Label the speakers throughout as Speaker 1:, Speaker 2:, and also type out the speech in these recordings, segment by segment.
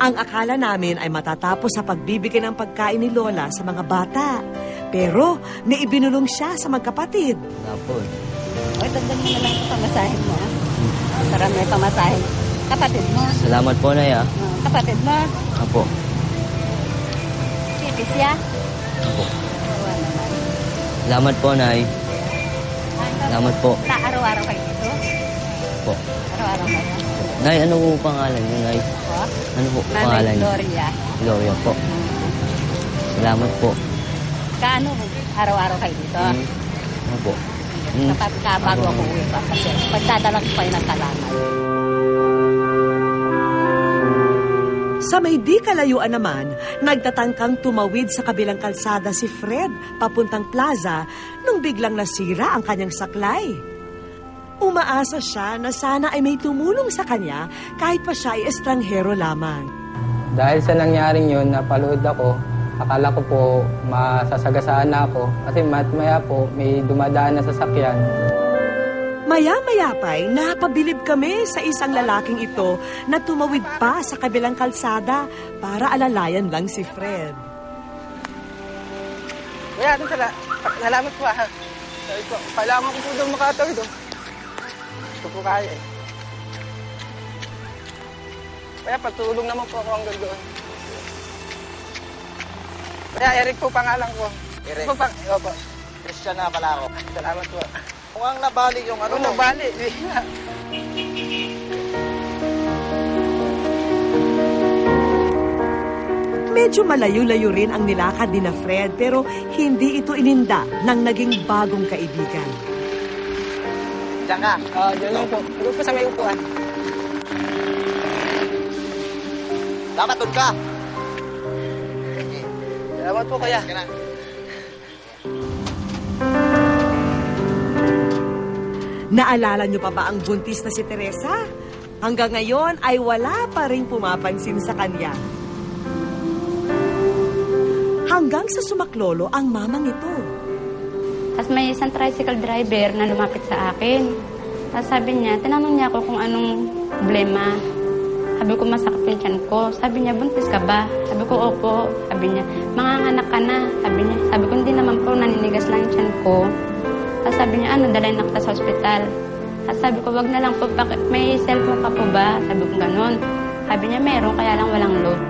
Speaker 1: Ang akala namin ay matatapos sa pagbibigay ng pagkain ni Lola sa mga bata. Pero naibinulong siya sa magkapatid.
Speaker 2: Eh.
Speaker 3: O, dagdag mo na lang sa pamasahin mo. ah. Para may pamasahin. Kapatid mo.
Speaker 2: Salamat po, Nay, ah.
Speaker 3: Oh, kapatid mo.
Speaker 2: Apo.
Speaker 3: Titi siya.
Speaker 2: Apo. Salamat po, Nay. Salamat po.
Speaker 3: Na araw-araw kayo dito?
Speaker 2: Po.
Speaker 3: Araw-araw kayo?
Speaker 2: Nay, ano po pangalan niyo, Nay?
Speaker 3: Po?
Speaker 2: Ano po
Speaker 3: Nanay
Speaker 2: pangalan niyo?
Speaker 3: Gloria.
Speaker 2: Gloria po. Salamat po.
Speaker 3: Kaano araw-araw kayo dito?
Speaker 2: Hmm. Ano po? Hmm.
Speaker 3: Kapag ka bago ako uwi pa kasi pagdadala ko pa yun ng salamat.
Speaker 1: Sa may di kalayuan naman, nagtatangkang tumawid sa kabilang kalsada si Fred papuntang plaza nung biglang nasira ang kanyang saklay. Umaasa siya na sana ay may tumulong sa kanya kahit pa siya ay estranghero lamang.
Speaker 4: Dahil sa nangyaring yun, napalood ako. Akala ko po masasagasaan na ako. Kasi mat maya po, may dumadaan na sasakyan.
Speaker 1: Maya-maya pa'y napabilib kami sa isang lalaking ito na tumawid pa sa kabilang kalsada para alalayan lang si Fred.
Speaker 5: Kaya sala, salamat po ha. Ko, kailangan ko po doon makatawid oh. Ito po kaya eh. Kaya patulong naman po ako hanggang doon. Kaya Eric po pangalan ko.
Speaker 6: Eric.
Speaker 5: Po, pang, opo.
Speaker 6: Christian na pala ako.
Speaker 5: Salamat po.
Speaker 6: Mukhang nabali yung ano
Speaker 5: Ano nabali?
Speaker 1: Medyo malayo-layo rin ang nilakad ni na Fred pero hindi ito ininda ng naging bagong kaibigan.
Speaker 6: Diyan ka.
Speaker 5: Oh, yun yun po. Doon po sa may upuan.
Speaker 6: Dapat doon ka.
Speaker 5: Salamat po kaya.
Speaker 6: Na.
Speaker 1: Naalala niyo pa ba ang buntis na si Teresa? Hanggang ngayon ay wala pa rin pumapansin sa kanya. Hanggang sa sumaklolo ang mamang ito.
Speaker 7: Tapos may isang tricycle driver na lumapit sa akin. Tapos sabi niya, tinanong niya ako kung anong problema. Sabi ko, masakit yung tiyan ko. Sabi niya, buntis ka ba? Sabi ko, opo. Sabi niya, manganganak ka na. Sabi niya, sabi ko, hindi naman po, naninigas lang yung tiyan ko. Tapos sabi niya, ano, dalhin na sa ospital. Tapos sabi ko, wag na lang po, may cellphone ka po ba? Sabi ko, ganun. Sabi niya, meron, kaya lang walang load.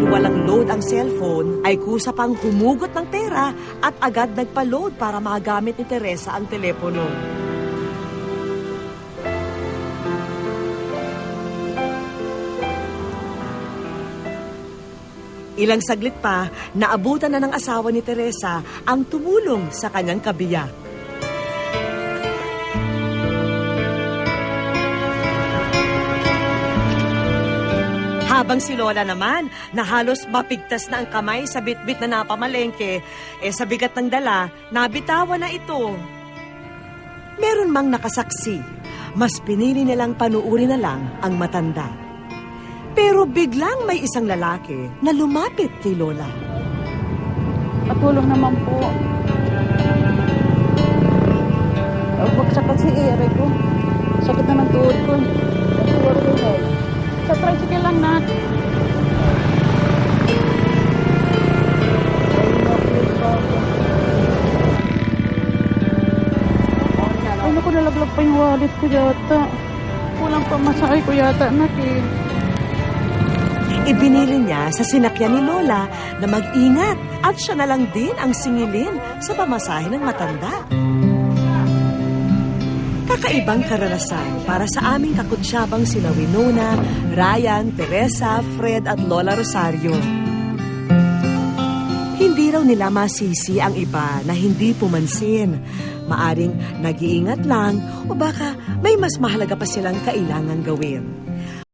Speaker 1: Dahil walang load ang cellphone, ay kusa pang humugot ng pera at agad nagpa-load para magamit ni Teresa ang telepono. Ilang saglit pa, naabutan na ng asawa ni Teresa ang tumulong sa kanyang kabiyak. Habang si Lola naman, na halos mapigtas na ang kamay sa bitbit na napamalengke, eh sa bigat ng dala, nabitawan na ito. Meron mang nakasaksi, mas pinili nilang panuuri na lang ang matanda. Pero biglang may isang lalaki na lumapit kay Lola.
Speaker 3: Patulong naman po. Wallet ko yata. Kulang pa masahe ko yata, anak eh.
Speaker 1: Ibinili niya sa sinakyan ni Lola na mag-ingat at siya na lang din ang singilin sa pamasahe ng matanda. Kakaibang karanasan para sa aming kakutsyabang sina Winona, Ryan, Teresa, Fred at Lola Rosario. Hindi raw nila masisi ang iba na hindi pumansin. Maaring nag-iingat lang o baka may mas mahalaga pa silang kailangang gawin.